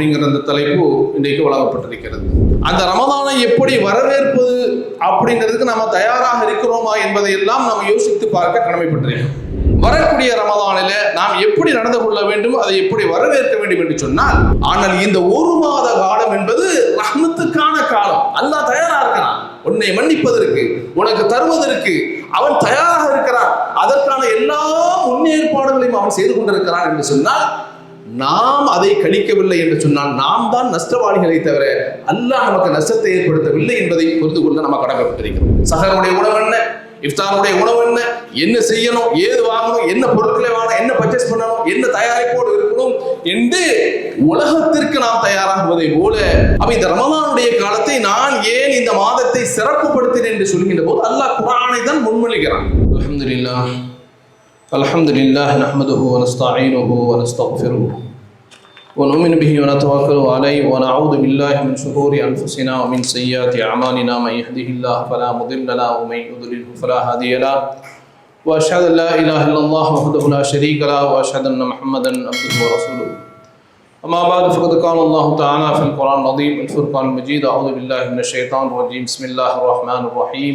அப்படிங்கிற அந்த தலைப்பு இன்றைக்கு வழங்கப்பட்டிருக்கிறது. அந்த ரமதானை எப்படி வரவேற்பது அப்படிங்கிறதுக்கு நம்ம தயாராக இருக்கிறோமா என்பதை எல்லாம் நாம் யோசித்து பார்க்க கடமைப்பட்டிருக்கோம். வரக்கூடிய ரமதானில நாம் எப்படி நடந்து கொள்ள வேண்டும் அதை எப்படி வரவேற்க வேண்டும் என்று சொன்னால் ஆனால் இந்த ஒரு மாத காலம் என்பது ரஹ்மத்துக்கான காலம். அல்லாஹ் தயாரா இருக்கிறான். உன்னை மன்னிப்பதற்கு உனக்கு தருவதற்கு அவன் தயாராக இருக்கிறான். அதற்கான எல்லா முன்னேற்பாடுகளையும் அவன் செய்து கொண்டிருக்கிறான் என்று சொன்னால் நாம் அதை கழிக்கவில்லை என்று சொன்னால் நாம் தான் நஷ்டவாளிகளை தவிர அல்லாஹ் நமக்கு நஷ்டத்தை ஏற்படுத்தவில்லை என்பதை புரிந்து கொள்ள நம்ம கடமைப்பட்டிருக்கிறோம். சகருடைய உணவு என்ன? இஃப்தாருடைய உணவு என்ன? என்ன செய்யணும்? ஏது வாங்கணும்? என்ன பொருட்களை வாங்கணும்? என்ன பர்ச்சேஸ் பண்ணணும்? என்ன தயாரிப்போடு இருக்கணும்? என்று உலகத்திற்கு நாம் தயாராகுவதை போல அப்ப இந்த ரமதானுடைய காலத்தை நான் ஏன் இந்த மாதத்தை சிறப்புப்படுத்தினேன் என்று சொல்கின்ற போது அல்லாஹ் குரானை தான் முன்மொழிகிறான். الحمد لله نحمده ونستعينه ونستغفره ونؤمن به ونتوكل عليه ونعوذ بالله من شرور أنفسنا ومن سيئات أعمالنا من يهده الله فلا مضل له ومن يضلل فلا هادي له وأشهد أن لا إله إلا الله وحده لا شريك له وأشهد أن محمدا عبده ورسوله. أما بعد فقد قال الله تعالى في القرآن العظيم الفرقان المجيد أعوذ بالله من الشيطان الرجيم. بسم الله الرحمن الرحيم.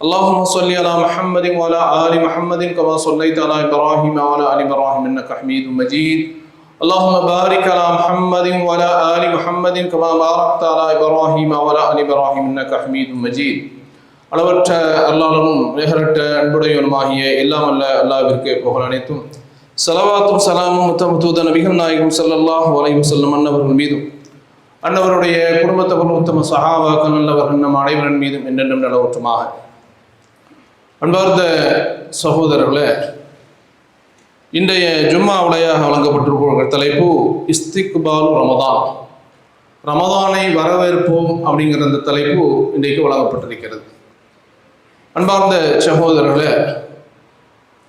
اللهم صل على محمد وعلى آل محمد كما صليت على إبراهيم وعلى آل إبراهيم إنك حميد مجيد اللهم بارك على محمد وعلى آل محمد كما باركت على إبراهيم وعلى آل إبراهيم إنك حميد مجيد அளவற்ற அல்லாளனும் நிகரற்ற அன்புடையவனுமாகிய எல்லாம் அல்ல அல்லாவிற்கு புகழ் அனைத்தும் சலவாத்தும் சலாமும் முத்தமுத்தூத நபிகள் நாயகம் ஸல்லல்லாஹு அலைஹி வஸல்லம் அன்னவர்கள் மீதும் அன்னவருடைய குடும்பத்தவர்கள் உத்தம சஹாபாக்கள் நல்லவர்கள் நம் அனைவரின் மீதும் என்றென்றும் நிலவற்றுமாக அன்பார்ந்த சகோதரர்களே இன்றைய ஜும்மா உடையாக வழங்கப்பட்டிருக்கிற தலைப்பு இஸ்திக்பால் ரமதான். ரமதானை வரவேற்போம் அப்படிங்கிற அந்த தலைப்பு இன்றைக்கு வழங்கப்பட்டிருக்கிறது. அன்பார்ந்த சகோதரர்களே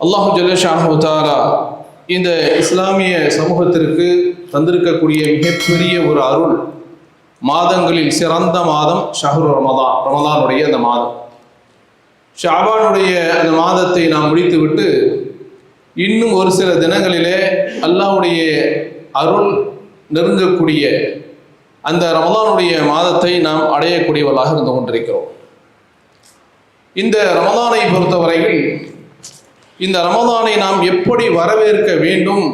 அல்லாஹு ஜல்லேஷாஹு தாரா இந்த இஸ்லாமிய சமூகத்திற்கு தந்திருக்கக்கூடிய மிகப்பெரிய ஒரு அருள் மாதங்களில் சிறந்த மாதம் ஷஹரு ரமதான் ரமதானுடைய அந்த மாதம். ஷாபானுடைய அந்த மாதத்தை நாம் முடித்துவிட்டு இன்னும் ஒரு சில தினங்களிலே அல்லாவுடைய அருள் நெருங்கக்கூடிய அந்த ரமதானுடைய மாதத்தை நாம் அடையக்கூடியவர்களாக இருந்து கொண்டிருக்கிறோம். இந்த ரமதானை பொறுத்தவரையில் இந்த ரமதானை நாம் எப்படி வரவேற்க வேண்டும்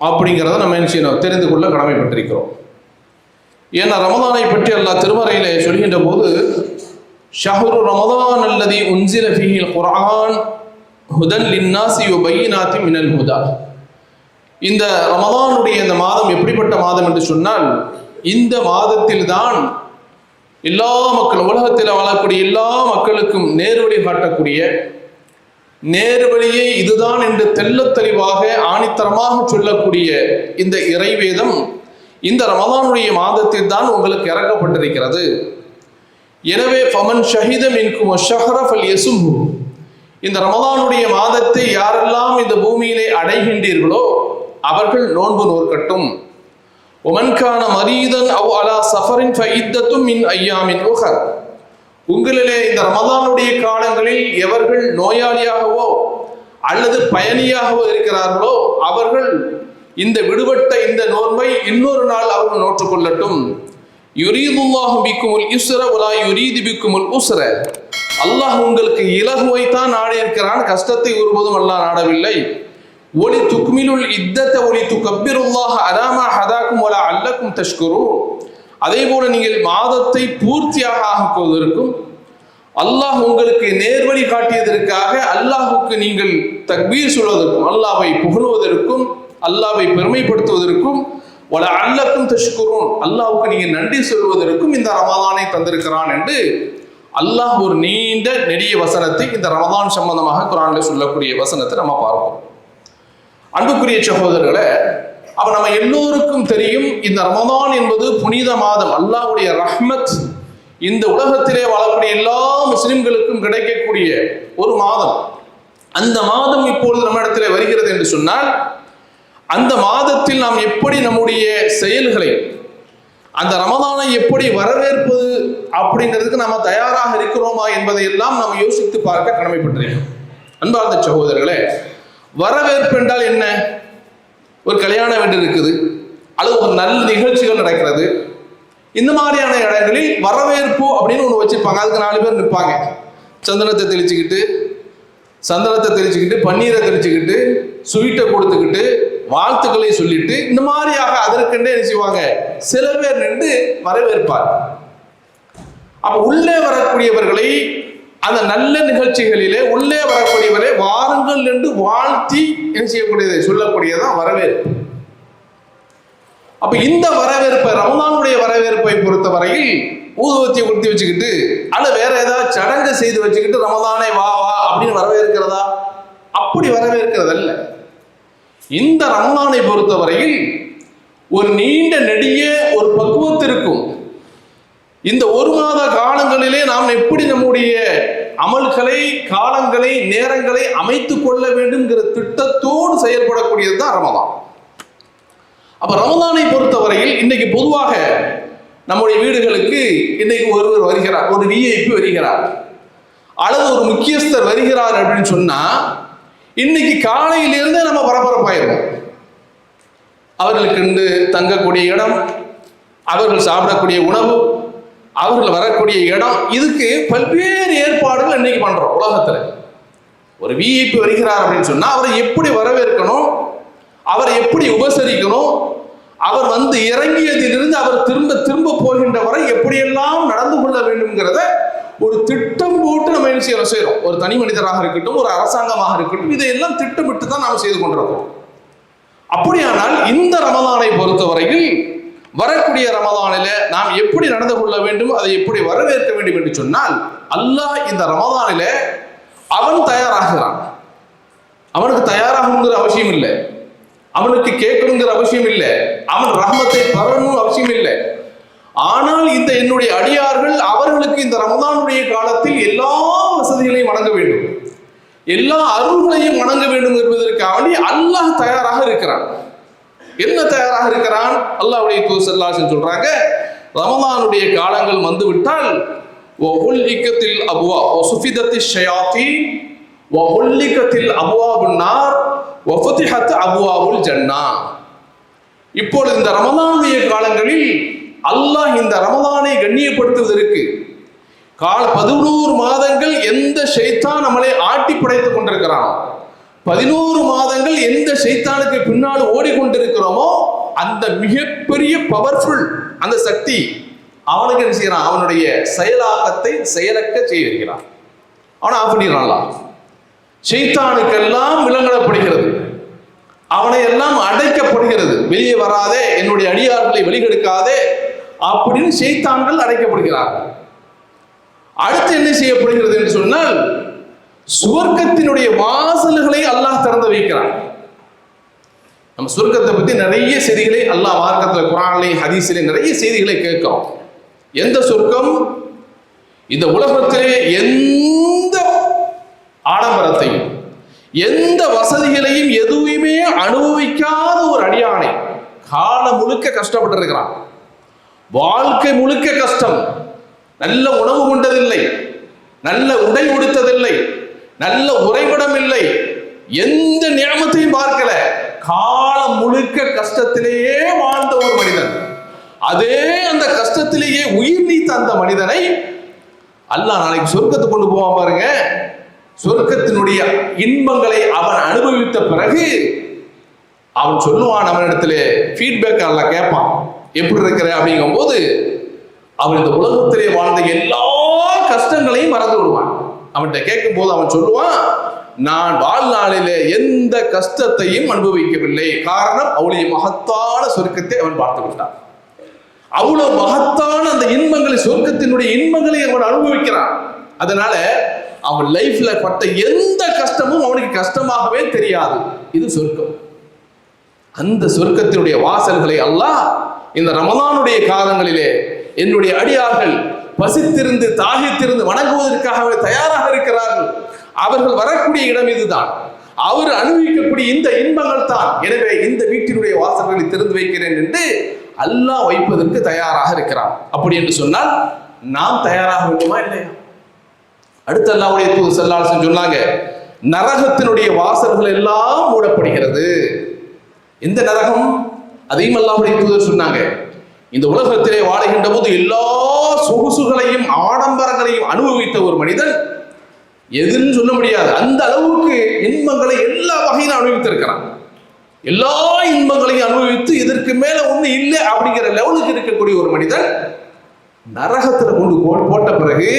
அப்படிங்கிறத நம்ம என்ன செய்யணும் தெரிந்து கொள்ள கடமைப்பட்டிருக்கிறோம். ஏன்னா ரமதானை பற்றி எல்லா திருமறையிலே சொல்கின்ற போது ஷஹரு ரமதான் அல்லது உன்சில ஃபீஹில் குரான் ஹுதன் லின்னாசி பையினாத்தி மினல் ஹுதா இந்த ரமதானுடைய இந்த மாதம் எப்படிப்பட்ட மாதம் என்று சொன்னால் இந்த மாதத்தில் தான் எல்லா மக்கள் உலகத்தில் வாழக்கூடிய எல்லா மக்களுக்கும் நேர்வழி காட்டக்கூடிய நேர்வழியே இதுதான் என்று தெல்ல தெளிவாக ஆணித்தரமாக சொல்லக்கூடிய இந்த இறைவேதம் இந்த ரமதானுடைய மாதத்தில் தான் உங்களுக்கு இறக்கப்பட்டிருக்கிறது. எனவே பமன் ஷஹிதம் இன்கும் ஷஹரஃபல் யசும்பு இந்த ரமதானுடைய மாதத்தை யாரெல்லாம் இந்த பூமியிலே அடைகின்றீர்களோ அவர்கள் நோன்பு நோற்கட்டும். ஒமன்கான மரீதன் அவ் அலா சஃபரின் ஃபைத்தத்தும் மின் ஐயாமின் உஹர். உங்களிலே இந்த ரமதானுடைய காலங்களில் எவர்கள் நோயாளியாகவோ அல்லது பயணியாகவோ இருக்கிறார்களோ அவர்கள் இந்த விடுபட்ட இந்த நோன்பை இன்னொரு நாள் அவர்கள் நோற்றுக்கொள்ளட்டும் யுரீதுல்லாஹு பிக்குமுல் இஸ்ர உலா யுரீது பிக்குமுல் உஸ்ர அல்லாஹ் உங்களுக்கு இலகுவை தான் நாடி இருக்கிறான் கஷ்டத்தை ஒருபோதும் அல்லாஹ் நாடவில்லை ஒளி துக்மிலுல் இத்தத்தை ஒளி துக்கப்பிருல்லாஹ் அலாமா ஹதாக்கும் வலா அல்லக்கும் தஷ்குரு அதே போல நீங்கள் மாதத்தை பூர்த்தியாக ஆக்குவதற்கும் அல்லாஹ் உங்களுக்கு நேர்வழி காட்டியதற்காக அல்லாஹுக்கு நீங்கள் தக்பீர் சொல்வதற்கும் அல்லாவை புகழுவதற்கும் அல்லாவை பெருமைப்படுத்துவதற்கும் ஒல அல்லக்கும் தஷ்குரும் அல்லாவுக்கு நீங்க நன்றி சொல்வதற்கும் இந்த ரமதானை தந்திருக்கிறான் என்று அல்லாஹ் ஒரு நீண்ட நெடிய வசனத்தை இந்த ரமதான் சம்பந்தமாக குரான்ல சொல்லக்கூடிய வசனத்தை நம்ம பார்ப்போம். அன்புக்குரிய சகோதரர்களை அப்ப நம்ம எல்லோருக்கும் தெரியும் இந்த ரமதான் என்பது புனித மாதம். அல்லாஹ்வுடைய ரஹ்மத் இந்த உலகத்திலே வாழக்கூடிய எல்லா முஸ்லிம்களுக்கும் கிடைக்கக்கூடிய ஒரு மாதம். அந்த மாதம் இப்பொழுது நம்ம இடத்துல வருகிறது என்று சொன்னால் அந்த மாதத்தில் நாம் எப்படி நம்முடைய செயல்களை அந்த ரமதானை எப்படி வரவேற்பது அப்படிங்கிறதுக்கு நம்ம தயாராக இருக்கிறோமா என்பதை எல்லாம் நாம் யோசித்து பார்க்க கடமைப்பட்டிருக்கோம் அன்பார்ந்த சகோதரர்களே வரவேற்பு என்றால் என்ன? ஒரு கல்யாண வீடு இருக்குது அல்லது ஒரு நல்ல நிகழ்ச்சிகள் நடக்கிறது. இந்த மாதிரியான இடங்களில் வரவேற்பு அப்படின்னு ஒன்று வச்சிருப்பாங்க. அதுக்கு நாலு பேர் நிற்பாங்க. சந்தனத்தை தெளிச்சுக்கிட்டு சந்தனத்தை தெளிச்சுக்கிட்டு பன்னீரை தெளிச்சுக்கிட்டு ஸ்வீட்டை கொடுத்துக்கிட்டு வாழ்த்துக்களை சொல்லிட்டு இந்த மாதிரியாக அதற்கென்றே என்ன செய்வாங்க? சில பேர் நின்று வரவேற்பார். அப்ப உள்ளே வரக்கூடியவர்களை அந்த நல்ல நிகழ்ச்சிகளிலே உள்ளே வரக்கூடியவரை வாருங்கள் என்று வாழ்த்தி என்ன செய்யக்கூடியதை சொல்லக்கூடியதான் வரவேற்பு. அப்ப இந்த வரவேற்பை ரமலானுடைய வரவேற்பை பொறுத்தவரையில் ஊதுவத்தியை கொடுத்து வச்சுக்கிட்டு அல்ல வேற ஏதாவது சடங்கு செய்து வச்சுக்கிட்டு ரமதானே வா வா அப்படின்னு வரவேற்கிறதா? அப்படி வரவேற்கிறதல்ல. இந்த ரமலானை பொறுத்தவரையில் ஒரு நீண்ட நெடிய ஒரு பக்குவத்திற்கும் இந்த ஒரு மாத காலங்களிலே நாம் எப்படி நம்முடைய அமல்களை காலங்களை நேரங்களை அமைத்துக் கொள்ள வேண்டும்ங்கிற திட்டத்தோடு செயல்படக்கூடியது தான் ரமதான். அப்ப ரமதானை பொறுத்தவரையில் இன்னைக்கு பொதுவாக நம்முடைய வீடுகளுக்கு இன்னைக்கு ஒருவர் வருகிறார் ஒரு விஐபி வருகிறார். அல்லது ஒரு முக்கியஸ்தர் வருகிறார் அப்படின்னு சொன்னா இன்னைக்கு காலையிலிருந்தே நம்ம பரபரப்பாயிருவோம். அவர்களுக்கு தங்கக்கூடிய இடம் அவர்கள் சாப்பிடக்கூடிய உணவு அவர்கள் வரக்கூடிய இடம் இதுக்கு பல்வேறு ஏற்பாடுகள் இன்னைக்கு பண்றோம் உலகத்துல. ஒரு விஐபி வருகிறார் அப்படின்னு சொன்னா அவரை எப்படி வரவேற்கணும் அவரை எப்படி உபசரிக்கணும் அவர் வந்து இறங்கியதிலிருந்து அவர் திரும்ப திரும்ப போகின்ற வரை எப்படியெல்லாம் நடந்து கொள்ள வேண்டும்ங்கிறத ஒரு திட்டம் போட்டு நம்ம என்ன செய்யறோம்? செய்யறோம். ஒரு தனி மனிதராக இருக்கட்டும் ஒரு அரசாங்கமாக இருக்கட்டும் இதையெல்லாம் திட்டமிட்டு தான் நாம் செய்து கொண்டிருக்கோம் அப்படியானால் இந்த ரமதானை பொறுத்தவரையில் வரக்கூடிய ரமதானில நாம் எப்படி நடந்து கொள்ள வேண்டும் அதை எப்படி வரவேற்க வேண்டும் என்று சொன்னால் அல்லாஹ் இந்த ரமதானில அவன் தயாராகிறான். அவனுக்கு தயாராகணுங்கிற அவசியம் இல்லை. அவனுக்கு கேட்கணுங்கிற அவசியம் இல்லை. அவன் ரகமத்தை பரணும் அவசியம் இல்லை. ஆனால் இந்த என்னுடைய அடியார்கள் அவர்களுக்கு இந்த ரமதானுடைய காலத்தில் எல்லா வசதிகளையும் வழங்க வேண்டும். எல்லா அருள்களையும் வணங்க வேண்டும் என்பதற்காக வேண்டி அல்லாஹ் தயாராக இருக்கிறான். என்ன தயாராக இருக்கிறான்? அல்லாஹுடைய தூசல்லாசன் சொல்றாங்க ரமதானுடைய காலங்கள் வந்து விட்டால் ஒல்லிக்கத்தில் அபுவா சுஃபிதத்தி ஷயாத்தி ஒல்லிக்கத்தில் அபுவாபுன் நார் ஒஃபத்திஹத் அபுவாபுல் ஜன்னா. இப்பொழுது இந்த ரமதானுடைய காலங்களில் அல்லாஹ் இந்த ரமதானை கண்ணியப்படுத்துவதற்கு கால பதினோரு மாதங்கள் எந்த ஷைத்தான் நம்மளை ஆட்டி படைத்துக் கொண்டிருக்கிறான் பதினோரு மாதங்கள் எந்த ஷைத்தானுக்கு பின்னால் ஓடிக்கொண்டிருக்கிறோமோ அந்த மிகப்பெரிய பவர்ஃபுல் அந்த சக்தி அவனுக்கு என்ன செய்யறான் அவனுடைய செயலாக்கத்தை செயலக்க செய்திருக்கிறான். அவனை ஆஃப் பண்ணிடுறான்லாம் சைத்தானுக்கெல்லாம் விலங்கடப்படுகிறது அவனை எல்லாம் அடைக்கப்படுகிறது. வெளியே வராதே என்னுடைய அடியார்களை வெளிகெடுக்காதே அப்படின்னு செய்தான்கள் அழைக்கப்படுகிறார் அடுத்து என்ன செய்யப்படுகிறது என்று சொன்னால் சுவர்க்கத்தினுடைய வாசல்களை அல்லாஹ் திறந்து வைக்கிறான். நம்ம சுவர்க்கத்தை பத்தி நிறைய செய்திகளை அல்லாஹ் மார்க்கத்துல குரான்லையும் ஹதீஸிலையும் நிறைய செய்திகளை கேட்கும் எந்த சொர்க்கம் இந்த உலகத்திலே எந்த ஆடம்பரத்தையும் எந்த வசதிகளையும் எதுவுமே அனுபவிக்காத ஒரு அடியானை காலம் முழுக்க கஷ்டப்பட்டு இருக்கிறான் வாழ்க்கை முழுக்க கஷ்டம். நல்ல உணவு உண்டதில்லை நல்ல உடை உடுத்ததில்லை. நல்ல உறைவிடம் இல்லை எந்த நியமத்தையும் பார்க்கல. காலம் முழுக்க கஷ்டத்திலேயே வாழ்ந்த ஒரு மனிதன். அதே அந்த கஷ்டத்திலேயே உயிர் நீத்த அந்த மனிதனை அல்லாஹ் நாளைக்கு சொர்க்கத்துக்கு கொண்டு போவான் பாருங்க. சொர்க்கத்தினுடைய இன்பங்களை அவன் அனுபவித்த பிறகு அவன் சொல்லுவான் அவனிடத்துல ஃபீட்பேக் நல்லா கேட்பான். எப்படி இருக்கிற அப்படிங்கும்போது அவன் இந்த உலகத்திலே வாழ்ந்த எல்லா கஷ்டங்களையும் மறந்து விடுவான். அவன்கிட்ட கேட்கும் போது அவன் சொல்லுவான் நான் வாழ்நாளிலே எந்த கஷ்டத்தையும் அனுபவிக்கவில்லை. காரணம் அவளுடைய மகத்தான சொர்க்கத்தை அவன் பார்த்து விட்டான். அவ்வளவு மகத்தான அந்த இன்பங்களை சொர்க்கத்தினுடைய இன்பங்களை அவன் அனுபவிக்கிறான். அதனால அவன் லைஃப்ல பட்ட எந்த கஷ்டமும் அவனுக்கு கஷ்டமாகவே தெரியாது. இது சொர்க்கம். அந்த சொர்க்கத்தினுடைய வாசல்களை அல்லாஹ் இந்த ரமதானுடைய காலங்களிலே என்னுடைய அடியார்கள் பசித்திருந்து தாகித்திருந்து வணங்குவதற்காகவே தயாராக இருக்கிறார்கள். அவர்கள் வரக்கூடிய இடம் இதுதான். அவர் அனுபவிக்கக்கூடிய இந்த இன்பங்கள் தான். எனவே இந்த வீட்டினுடைய வாசல்களை திறந்து வைக்கிறேன் என்று அல்லாஹ் வைப்பதற்கு தயாராக இருக்கிறார் அப்படி என்று சொன்னால் நாம் தயாராக வேண்டுமா இல்லையா? அடுத்து அல்லாவுடைய தூது செல்லாசன் சொன்னாங்க நரகத்தினுடைய வாசல்கள் எல்லாம் மூடப்படுகிறது. எந்த நரகம் அதையும் அல்லாவுடைய தூதர் சொன்னாங்க. இந்த உலகத்திலே வாழுகின்ற போது எல்லா சொகுசுகளையும் ஆடம்பரங்களையும் அனுபவித்த ஒரு மனிதன் எதுன்னு சொல்ல முடியாது. அந்த அளவுக்கு இன்பங்களை எல்லா வகையிலும் அனுபவித்திருக்கிறான். எல்லா இன்பங்களையும் அனுபவித்து இதற்கு மேல ஒண்ணு இல்லை அப்படிங்கிற லெவலுக்கு இருக்கக்கூடிய ஒரு மனிதன் நரகத்துல கொண்டு போட்ட பிறகு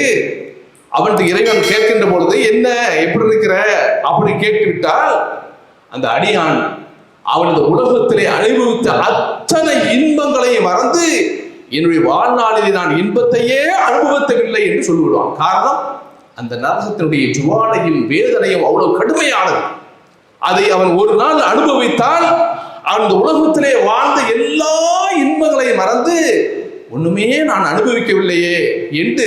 அவன் இறைவன் கேட்கின்ற பொழுது என்ன எப்படி இருக்கிற? அப்படி கேட்டு விட்டால் அந்த அடியான் அவன் இந்த உலகத்திலே அனுபவித்த அத்தனை இன்பங்களையும் மறந்து என்னுடைய வாழ்நாளிலே நான் இன்பத்தையே அனுபவித்தவில்லை என்று சொல்லிவிடுவான். காரணம் அந்த நரகத்தினுடைய ஜுவாலையும் வேதனையும் அவ்வளவு கடுமையானது. அதை அவன் ஒரு நாள் அனுபவித்தால் அந்த உலகத்திலே வாழ்ந்த எல்லா இன்பங்களையும் மறந்து ஒண்ணுமே நான் அனுபவிக்கவில்லையே என்று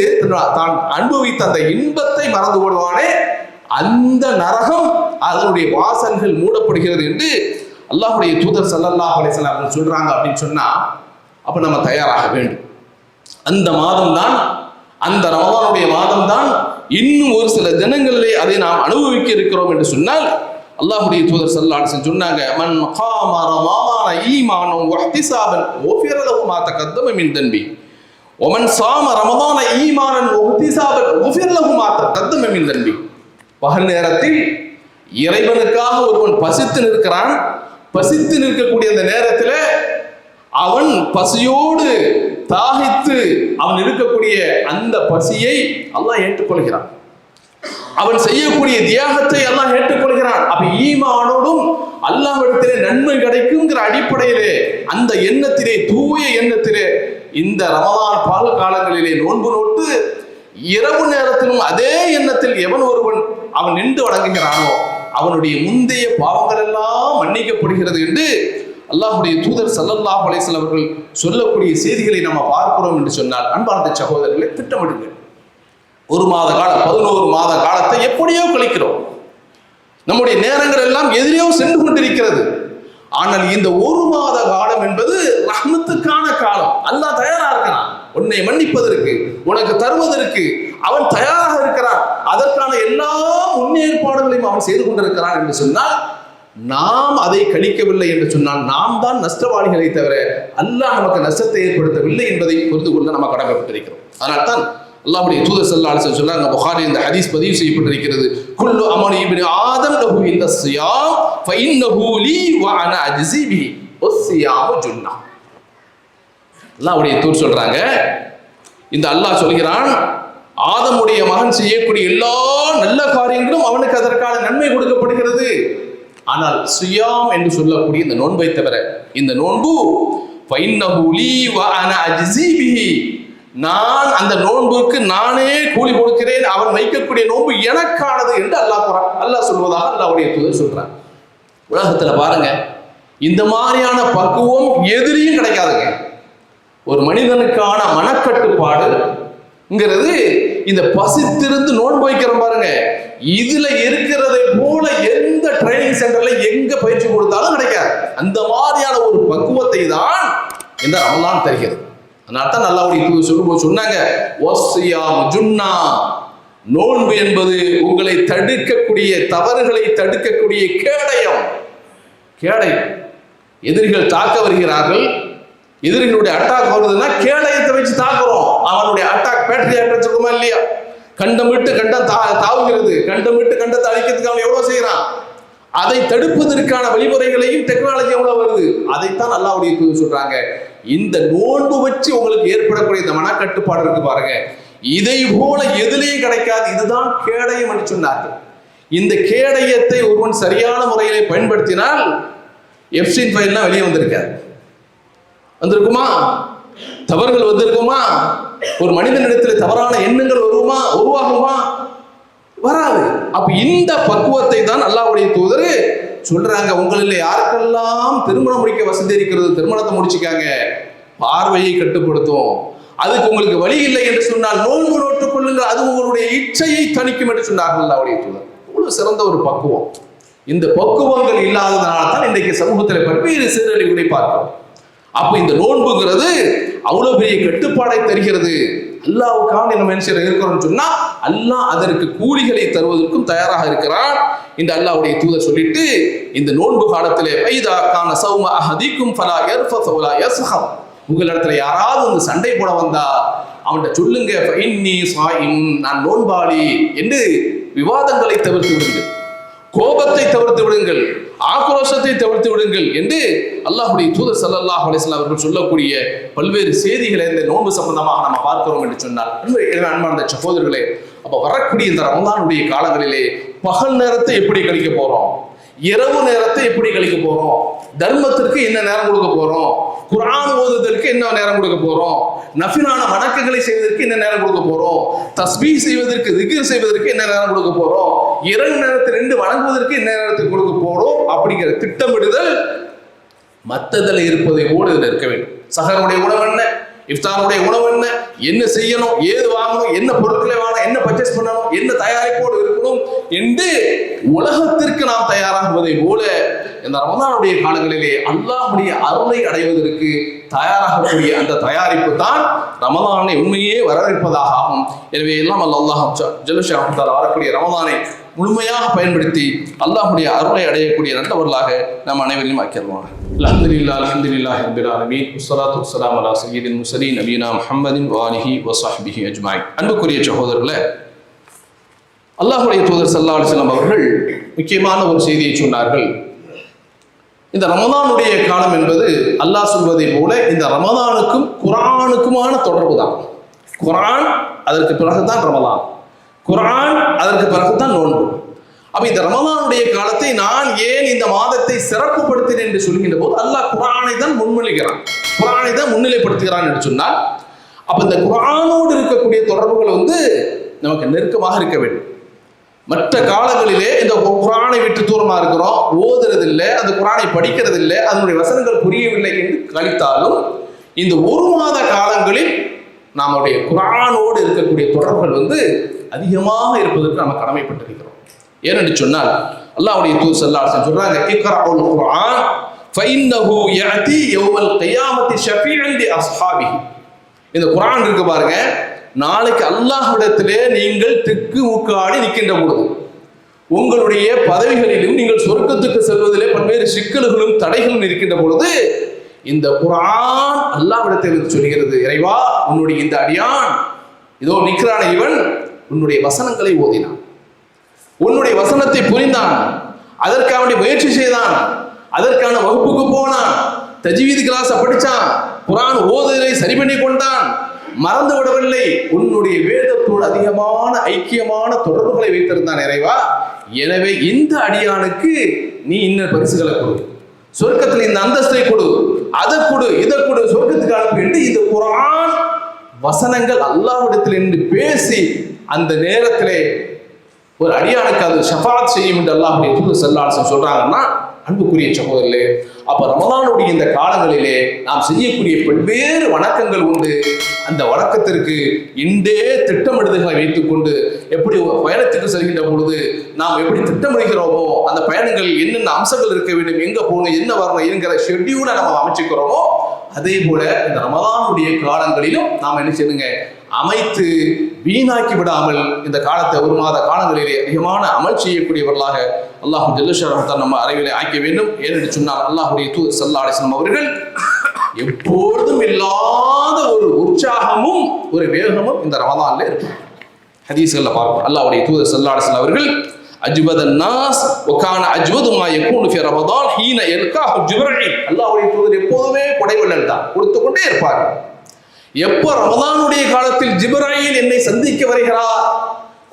தான் அனுபவித்த அந்த இன்பத்தை மறந்து விடுவானே அந்த நரகம் அதனுடைய வாசல்கள் மூடப்படுகிறது என்று அல்லாஹுடைய தூதர் சல்லல்லாஹ் அலைஹி வஸல்லம் அவர்கள் சொல்றாங்க அப்படின்னு சொன்னா அப்ப நம்ம தயாராக வேண்டும். அந்த மாதம் தான் அந்த ரமதானுடைய மாதம் தான் இன்னும் ஒரு சில தினங்களிலே அதை நாம் அனுபவிக்க இருக்கிறோம் என்று சொன்னால் அல்லாஹுடைய தூதர் ஸல்லல்லாஹு சொன்னாங்க மன் காம ரமதான ஈமானம் வஹ்திசாபன் ஓஃபிர லஹு மா தகத்தம மின் தன்பி. ஒமன் சாம ரமதான ஈமானன் வஹ்திசாபன் ஓஃபிர லஹு மா தகத்தம மின் தன்பி. பகல் நேரத்தில் இறைவனுக்காக ஒருவன் பசித்து நிற்கிறான் பசித்து நிற்கக்கூடிய அந்த நேரத்தில் அவன் பசியோடு தாகித்து அவன் இருக்கக்கூடிய அந்த பசியை அல்லாஹ் ஏற்றுக்கொள்கிறான். அவன் செய்யக்கூடிய தியாகத்தை அல்லாஹ் ஏற்றுக்கொள்கிறான். அப்ப ஈமானோடும் அல்லாஹிடத்திலே நன்மை கிடைக்குங்கிற அடிப்படையிலே அந்த எண்ணத்திலே தூய எண்ணத்திலே இந்த ரமதான் பால் காலங்களிலே நோன்பு நோட்டு இரவு நேரத்திலும் அதே எண்ணத்தில் எவன் ஒருவன் அவன் நின்று வணங்குகிறானோ அவனுடைய முந்தைய பாவங்கள் எல்லாம் மன்னிக்கப்படுகிறது என்று அல்லாஹுடைய தூதர் சல்லல்லாஹ் அலேசல் அவர்கள் சொல்லக்கூடிய செய்திகளை நம்ம பார்க்கிறோம் என்று சொன்னால் அன்பார்ந்த சகோதரர்களை திட்டமிடுங்கள் ஒரு மாத காலம் பதினோரு மாத காலத்தை எப்படியோ கழிக்கிறோம். நம்முடைய நேரங்கள் எல்லாம் எதிரியோ சென்று கொண்டிருக்கிறது. ஆனால் இந்த ஒரு மாத காலம் என்பது ரஹ்மத்துக்கான காலம். அல்லாஹ் தயாரா இருக்கிறான். உன்னை மன்னிப்பதற்கு உனக்கு தருவதற்கு அவன் தயார் முன்னேற்பாடுகளையும் அவன் செய்து கொண்டிருக்கிறான் என்று சொன்னால் நாம் அதை கழிக்கவில்லை என்று சொன்னால் நாம் தான் நஷ்டவாளிகளை தவிர அல்லாஹ் நமக்கு நஷ்டத்தை ஏற்படுத்தவில்லை என்பதை புரிந்து கொள்ள நம்ம கடமைப்பட்டிருக்கிறோம். அதனால் தான் அல்லாஹுடைய தூதர் ஸல்லல்லாஹு அலைஹி புகாரி இந்த ஹதீஸ் பதிவு செய்யப்பட்டிருக்கிறது. குல்லு அமலி இப்னு ஆதம் லஹு இந்த ஸியாம் ஃபஇன்னஹு லீ வ அனா அஜ்ஸி பிஹி வஸ்ஸியாமு ஜுன்னா. அல்லாஹ்வுடைய தூர் சொல்றாங்க இந்த அல்லாஹ் சொல்கிறான் ஆதமுடைய மகன் செய்யக்கூடிய எல்லா நல்ல காரியங்களும் அவனுக்கு அதற்கான நன்மை கொடுக்கப்படுகிறது. ஆனால் சுயாம் என்று சொல்லக்கூடிய இந்த நோன்பை தவிர இந்த நோன்பு நான் அந்த நோன்புக்கு நானே கூலி கொடுக்கிறேன் அவன் வைக்கக்கூடிய நோன்பு எனக்கானது என்று அல்லாஹ் குரான் அல்லாஹ் சொல்வதாக அல்லாவுடைய தூதர் சொல்றான் உலகத்துல பாருங்க இந்த மாதிரியான பக்குவம் எதிரியும் கிடைக்காதுங்க. ஒரு மனிதனுக்கான மனக்கட்டுப்பாடு ங்கிறது இந்த பசித்திருந்து நோன்பு வைக்கிறோம் பாருங்க. இதுல இருக்கிறதை போல எந்த ட்ரைனிங் சென்டர்ல எங்க பயிற்சி கொடுத்தாலும் கிடைக்காது. அந்த மாதிரியான ஒரு பக்குவத்தை தான் இந்த ரமலான் தருகிறது. அதனால தான் நல்லாவுடைய தூது சொல்லும்போது சொன்னாங்க "வஸ்ஸியாம் ஜுன்னா. நோன்பு என்பது உங்களை தடுக்கக்கூடிய தவறுகளை தடுக்கக்கூடிய கேடயம். கேடயம். எதிரிகள் தாக்க வருகிறார்கள் எதிரிகளுடைய அட்டாக் வருதுன்னா கேடயத்தை வச்சு தாக்குறோம். அவனுடைய அட்டாக் பேட்டரி அட்டாக் சொல்லுமா இல்லையா? கண்டம் விட்டு கண்டம் தா தாவுகிறது. கண்டம் விட்டு கண்டத்தை அழிக்கிறதுக்கு அவன் எவ்வளவு செய்யறான் அதை தடுப்பதற்கான வழிமுறைகளையும் டெக்னாலஜி எவ்வளவு வருது? அதைத்தான் அல்லாவுடைய தூது சொல்றாங்க. இந்த நோன்பு வச்சு உங்களுக்கு ஏற்படக்கூடிய இந்த மனக்கட்டுப்பாடு இருக்கு பாருங்க. இதை போல எதிலையும் கிடைக்காது. இதுதான் கேடயம் என்று சொன்னார்கள். இந்த கேடயத்தை ஒருவன் சரியான முறையிலே பயன்படுத்தினால் எப்சின் ஃபைல்லாம் வெளியே வந்திருக்காரு. வந்திருக்குமா? தவறுகள் வந்திருக்குமா? ஒரு மனிதனிடத்தில் தவறான எண்ணங்கள் வருமா? உருவாகுமா? வராது. அப்ப இந்த பக்குவத்தை தான் அல்லாவுடைய தூதர் சொல்றாங்க. உங்களில் யாருக்கெல்லாம் திருமணம் முடிக்க வசதி இருக்கிறது திருமணத்தை முடிச்சுக்காங்க. பார்வையை கட்டுப்படுத்தும் அதுக்கு உங்களுக்கு வழி இல்லை என்று சொன்னால் நோன்பு நோட்டுக் கொள்ளுங்கள். அது உங்களுடைய இச்சையை தணிக்கும் என்று சொன்னார்கள் அல்லாவுடைய தூதர். இவ்வளவு சிறந்த ஒரு பக்குவம். இந்த பக்குவங்கள் இல்லாததனால தான் இன்றைக்கு சமூகத்தில் பல்வேறு சீரழிவுகளை பார்க்கிறோம். அப்போ இந்த நோன்புங்கிறது அவ்வளோ பெரிய கட்டுப்பாடை தருகிறது. அல்லாவுக்காக நம்ம மனுஷர் இருக்கிறோம்னு சொன்னா அல்லாஹ் அதற்கு கூலிகளை தருவதற்கும் தயாராக இருக்கிறான். இந்த அல்லாவுடைய தூதர் சொல்லிட்டு இந்த நோன்பு காலத்திலே பைதா கான சௌம அஹதிக்கும் ஃபலா யர்ஃபஸ் வலா யஸ்ஹம் உங்களிடத்துல யாராவது வந்து சண்டை போட வந்தா அவன்கிட்ட சொல்லுங்க இன்னி சாயின் நான் நோன்பாளி என்று விவாதங்களை தவிர்த்து விடுங்கள். கோபத்தை தவிர்த்து விடுங்கள். ஆக்ரோஷத்தை தவிர்த்து விடுங்கள் என்று அல்லாஹுடைய தூதர் சல்லாஹ் அலைஹி அவர்கள் சொல்லக்கூடிய பல்வேறு செய்திகளை இந்த நோன்பு சம்பந்தமாக நம்ம பார்க்கிறோம் என்று சொன்னார் அன்பான சகோதரர்களே அப்ப வரக்கூடிய இந்த ரமதானுடைய காலங்களிலே பகல் நேரத்தை எப்படி கழிக்க போறோம்? இரவு நேரத்தை எப்படி கழிக்க போறோம்? தர்மத்திற்கு என்ன நேரம் கொடுக்க போறோம்? குரான் ஓதுவதற்கு என்ன நேரம் கொடுக்க போறோம்? நஃபிலான வணக்கங்களை செய்வதற்கு என்ன நேரம் கொடுக்க போறோம்? தஸ்பீ செய்வதற்கு திக்ர் செய்வதற்கு என்ன நேரம் கொடுக்க போறோம்? இரண்டு நேரத்தில் நின்று வணங்குவதற்கு என்ன நேரத்தில் கொடுக்க போறோம்? அப்படிங்கிற திட்டமிடுதல் மத்ததில் இருப்பதை கூட இதில் இருக்க வேண்டும். சகருடைய உணவு என்ன? இஃப்தாருடைய உணவு என்ன? என்ன செய்யணும்? ஏது வாங்கணும்? என்ன பொருட்களை வாங்கணும்? என்ன பர்ச்சேஸ் பண்ணணும்? என்ன தயாரிப்போடு இருக்கணும்? என்று உலகத்திற்கு நாம் தயாராகுவதை போல இந்த ரமதானுடைய காலங்களிலே அல்லாஹுடைய அருளை அடைவதற்கு தயாராகக்கூடிய அந்த தயாரிப்பு தான் ரமதானை உண்மையே வரவேற்பதாக ஆகும். எனவே எல்லாம் அல்ல அல்லாஹ் ஜலுஷா வரக்கூடிய ரமதானை முழுமையாக பயன்படுத்தி அல்லாஹுடைய அருளை அடையக்கூடிய நல்லவர்களாக நாம் அனைவரையும் ஆக்கிடுவாங்க அல்ஹம்துலில்லாஹ் அல்ஹம்துலில்லாஹி ரப்பில் ஆலமீன். வஸ்ஸலாத்து வஸ்ஸலாமு அலா சய்யிதில் முர்சலீன் நபீனா முஹம்மதின் வாலிஹி வஸஹ்பிஹி அஜ்மாயின். அன்புக்குரிய சகோதரர்களே அல்லாஹ்வுடைய தூதர் ஸல்லல்லாஹு அலைஹி வஸல்லம் அவர்கள் முக்கியமான ஒரு செய்தியை சொன்னார்கள். இந்த ரமதானுடைய காலம் என்பது அல்லாஹ் சொல்வதை போல இந்த ரமதானுக்கும் குரானுக்குமான தொடர்பு தான் குரான் அதற்கு பிறகுதான் ரமதான் குரான் அதற்கு பிறகுதான் நோன்பு. அப்ப இந்த ரமதானுடைய காலத்தை நான் ஏன் இந்த மாதத்தை சிறப்புப்படுத்தினேன் என்று சொல்கின்ற போது அல்லாஹ் குரானை தான் முன்மொழிகிறான். குரானை தான் முன்னிலைப்படுத்துகிறான் என்று சொன்னால் அப்ப இந்த குரானோடு இருக்கக்கூடிய தொடர்புகள் வந்து நமக்கு நெருக்கமாக இருக்க வேண்டும். மற்ற காலங்களிலே இந்த குரானை விட்டு தூரமா இருக்கிறோம் ஓதுறது இல்லை அந்த குரானை படிக்கிறது இல்லை அதனுடைய வசனங்கள் புரியவில்லை என்று கழித்தாலும் இந்த ஒரு மாத காலங்களில் நம்முடைய குரானோடு இருக்கக்கூடிய தொடர்புகள் வந்து அதிகமாக இருப்பதற்கு நம்ம கடமைப்பட்டிருக்கிறோம். ஏனென்று சொன்னால் அல்லாஹ்வுடைய தூ சல்லாஹ் சொல்றாங்க இக்ரவுல் குர்ஆன் ஃபைன்னஹு யஅதி யௌமல் கியாமத்தி ஷஃபீஅன் லி அஸ்ஹாபிஹி. இந்த குரான் இருக்கு பாருங்க நாளைக்கு அல்லாஹ்விடத்திலே நீங்கள் திக்கு முக்காடி நிற்கின்ற பொழுது உங்களுடைய பதவிகளிலும் நீங்கள் சொர்க்கத்துக்கு செல்வதிலே பல்வேறு சிக்கல்களும் தடைகளும் இருக்கின்ற பொழுது இந்த குரான் அல்லாவிடத்தில் சொல்கிறது இறைவா உன்னுடைய இந்த அடியான் இதோ நிற்கிறான இவன் உன்னுடைய வசனங்களை ஓதினான். உன்னுடைய வசனத்தை புரிந்தான். அதற்காக முயற்சி செய்தான். அதற்கான வகுப்புக்கு போனான். தஜ்வீத் கிளாஸ் படிச்சான். குரான் ஓதுதலை சரி பண்ணி கொண்டான். மறந்து விடவில்லை. உன்னுடைய வேதத்தோடு அதிகமான ஐக்கியமான தொடர்புகளை வைத்திருந்தான் இறைவா. எனவே இந்த அடியானுக்கு நீ இன்ன பரிசுகளை கொடு. சொர்க்கத்தில் இந்த அந்தஸ்தை கொடு. அதை கொடு இதை கொடு. சொர்க்கத்துக்கு அனுப்பு என்று இந்த குரான் வசனங்கள் அல்லாவிடத்தில் என்று பேசி அந்த நேரத்திலே ஒரு அடியானுக்கு அது ஷஃபாத் செய்யும் என்று அல்லாஹுடைய தூது செல்லாசம் சொல்றாங்கன்னா அன்புக்குரிய சகோதரர்களே அப்ப ரமதானுடைய இந்த காலங்களிலே நாம் செய்யக்கூடிய பல்வேறு வணக்கங்கள் உண்டு. அந்த வணக்கத்திற்கு இன்றே திட்டமிடுதல்களை வைத்துக்கொண்டு எப்படி பயணத்துக்கு செல்கின்ற பொழுது நாம் எப்படி திட்டமிடுகிறோமோ அந்த பயணங்களில் என்னென்ன அம்சங்கள் இருக்க வேண்டும் எங்க போகணும் என்ன வரணும் என்கிற ஷெட்யூலை நம்ம அமைச்சுக்கிறோமோ அதே போல இந்த ரமதானுடைய காலங்களிலும் நாம் என்ன செய்யணுங்க அமைத்து வீணாக்கி விடாமல் இந்த காலத்தை ஒரு மாத காலங்களிலே அதிகமான அமல் செய்யக்கூடியவர்களாக அல்லாஹ் ஜல்லுஷாரத்தான் நம்ம அறிவிலே ஆக்க வேண்டும். ஏனென்று சொன்னால் அல்லாஹுடைய தூ சல்லா அலிஸ்லாம் அவர்கள் எப்பொழுதும் இல்லாத ஒரு உற்சாகமும் ஒரு வேகமும் இந்த ரமதான்ல இருக்கும் ஹதீஸ்களில் பார்ப்போம். அல்லாஹுடைய தூதர் சல்லா அலிஸ்லாம் அவர்கள் அஜ்வத நாஸ் ஒக்கான அஜ்வது மா யகூனு ஃபி ரமதான் ஹீன எல்கா ஜிப்ரீல் அல்லாஹ்வுடைய தூதர் எப்போதுமே கொடைவள்ளல் தான் கொடுத்து கொண்டே இருப்பார். எப்போ ரமதானுடைய காலத்தில் ஜிப்ராயில் என்னை சந்திக்க வருகிறார்?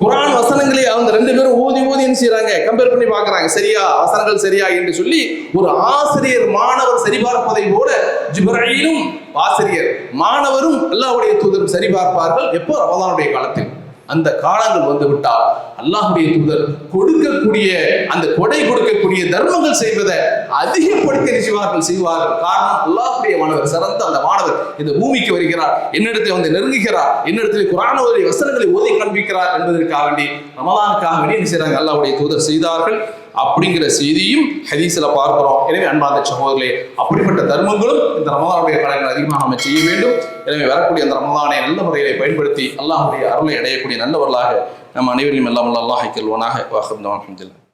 குரான் வசனங்களை அவங்க ரெண்டு பேரும் ஓதி ஓதி என்ன செய்யறாங்க கம்பேர் பண்ணி பாக்குறாங்க சரியா? வசனங்கள் சரியா என்று சொல்லி ஒரு ஆசிரியர் மாணவர் சரிபார்ப்பதை போல ஜிப்ராயிலும் ஆசிரியர் மாணவரும் அல்லாஹ்வுடைய தூதரும் சரிபார்ப்பார்கள். எப்போ? ரமதானுடைய காலத்தில். அந்த காலங்கள் வந்து விட்டால் அல்லாஹுடைய தூதர் கொடுக்கக்கூடிய அந்த கொடை கொடுக்கக்கூடிய தர்மங்கள் செய்வதை அதிகப்படுத்தி செய்வார்கள்? செய்வார்கள். காரணம் அல்லாஹுடைய மாணவர் சிறந்த அந்த இந்த பூமிக்கு வருகிறார் என்னிடத்தை வந்து நெருங்குகிறார் என்னிடத்தில் குரானுடைய வசனங்களை ஓதி காண்பிக்கிறார் என்பதற்காக வேண்டி ரமலானுக்காக வேண்டி என்ன செய்றாங்க தூதர் செய்தார்கள் அப்படிங்கிற செய்தியும் ஹதீஸ்ல பார்க்கிறோம் எனவே அன்பார்ந்த சகோதரர்களே அப்படிப்பட்ட தர்மங்களும் இந்த ரமதானுடைய காலங்கள் அதிகமாக நம்ம செய்ய வேண்டும் எனவே வரக்கூடிய அந்த ரமதானை நல்ல முறையிலே பயன்படுத்தி அல்லாஹுடைய அருளை அடையக்கூடிய நல்லவர்களாக நம்ம அனைவரையும் எல்லாம் அல்லாஹ் கல்வனாக வாஹம் அலமதுல்லா